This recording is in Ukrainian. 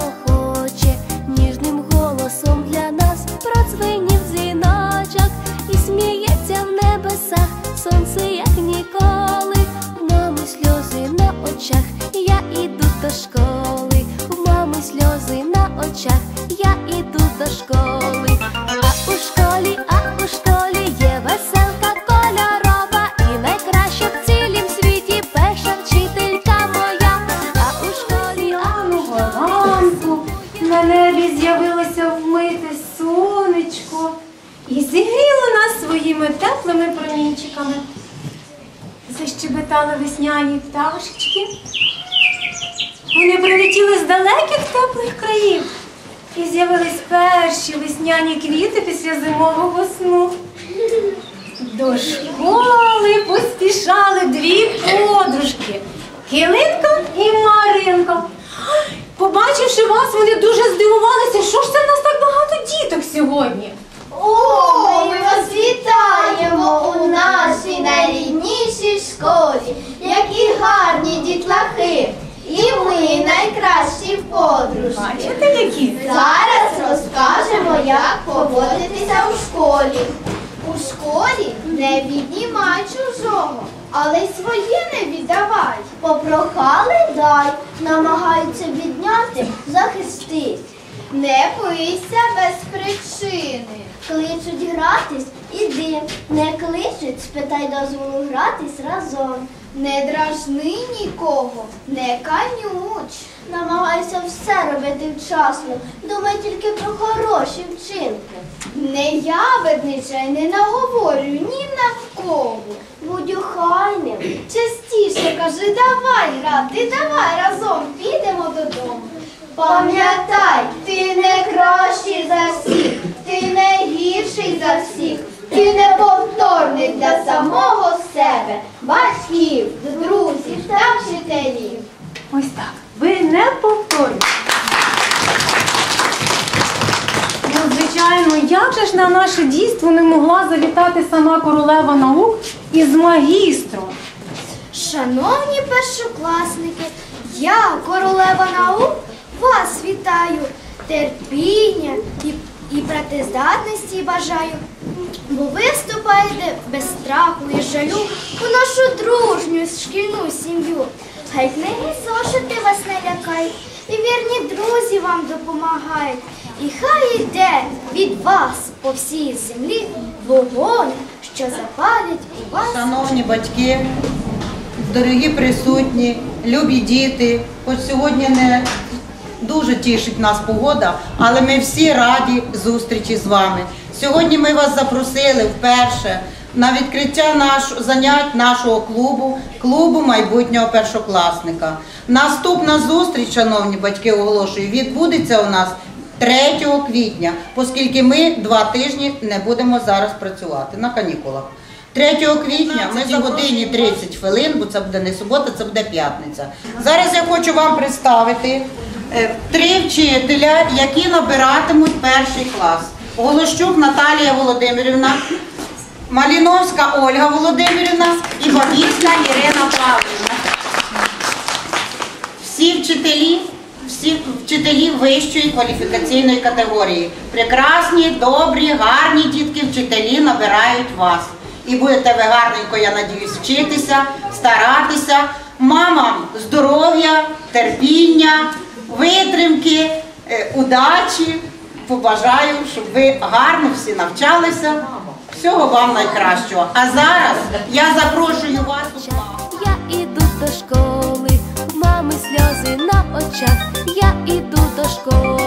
Oh. На з'явилося вмите сонечко і зігріло нас своїми теплими промінчиками. Защебетали весняні пташечки. Вони прилетіли з далеких теплих країв і з'явились перші весняні квіти після зимового сну. До школи поспішали дві подружки Килинка і Маринка. Побачивши вас, вони дуже здивувалися, що ж це в нас так багато діток сьогодні. О, ми вас вітаємо у нашій найріднішій школі, які гарні дітлахи, і ми найкращі подружки. Бачите, які? Зараз розкажемо, як поводитися у школі. У школі не віднімай чужого, але й своє не віддавай. Попрохали дай, намагаються відняти, захисти. Не бийся без причини. Кличуть гратись, іди. Не кличуть, спитай дозволу гратись разом. Не дражни нікого, не канюч. Намагайся все робити вчасно. Думай тільки про хороші вчинки. Не ябедничай, не наговорюй ні на кого. Будь охайним. Частіше кажи, давай грати, давай разом підемо додому. Пам'ятай, ти не кращий за всіх, ти не гірший за всіх, ти неповторний для самого себе, батьків, друзів та вчителів. Ось так. Ви не повторюєте. Ну, звичайно, як же ж на наше дійство не могла завітати сама королева наук із магістром? Шановні першокласники, я, королева наук, вас вітаю, терпіння і, і працездатності бажаю, бо ви вступаєте без страху і жалю у нашу дружню шкільну сім'ю. Хай книги зошити вас не лякають, і вірні друзі вам допомагають. І хай йде від вас по всій землі вогонь, що запалять у вас. Шановні батьки, дорогі присутні, любі діти, хоч сьогодні не дуже тішить нас погода, але ми всі раді зустрічі з вами. Сьогодні ми вас запросили вперше на відкриття наш, занять нашого клубу, клубу майбутнього першокласника. Наступна зустріч, шановні батьки, оголошую, відбудеться у нас 3 квітня, оскільки ми два тижні не будемо зараз працювати на канікулах. 3 квітня ми за годині 30 хвилин, бо це буде не субота, це буде п'ятниця. Зараз я хочу вам представити три вчителя, які набиратимуть перший клас. Голощук Наталія Володимирівна, Маліновська Ольга Володимирівна і Бабіцька Ірина Павлівна. Всі вчителі, всі вчителі вищої кваліфікаційної категорії. Прекрасні, добрі, гарні дітки, вчителі набирають вас. І будете ви гарненько, я надіюсь, вчитися, старатися. Мамам здоров'я, терпіння, витримки, е, удачі. Побажаю, щоб ви гарно всі навчалися. Всього вам найкращого. А зараз я запрошую вас у маму. Я іду до школи, мами сльози на очах. Я іду до школи.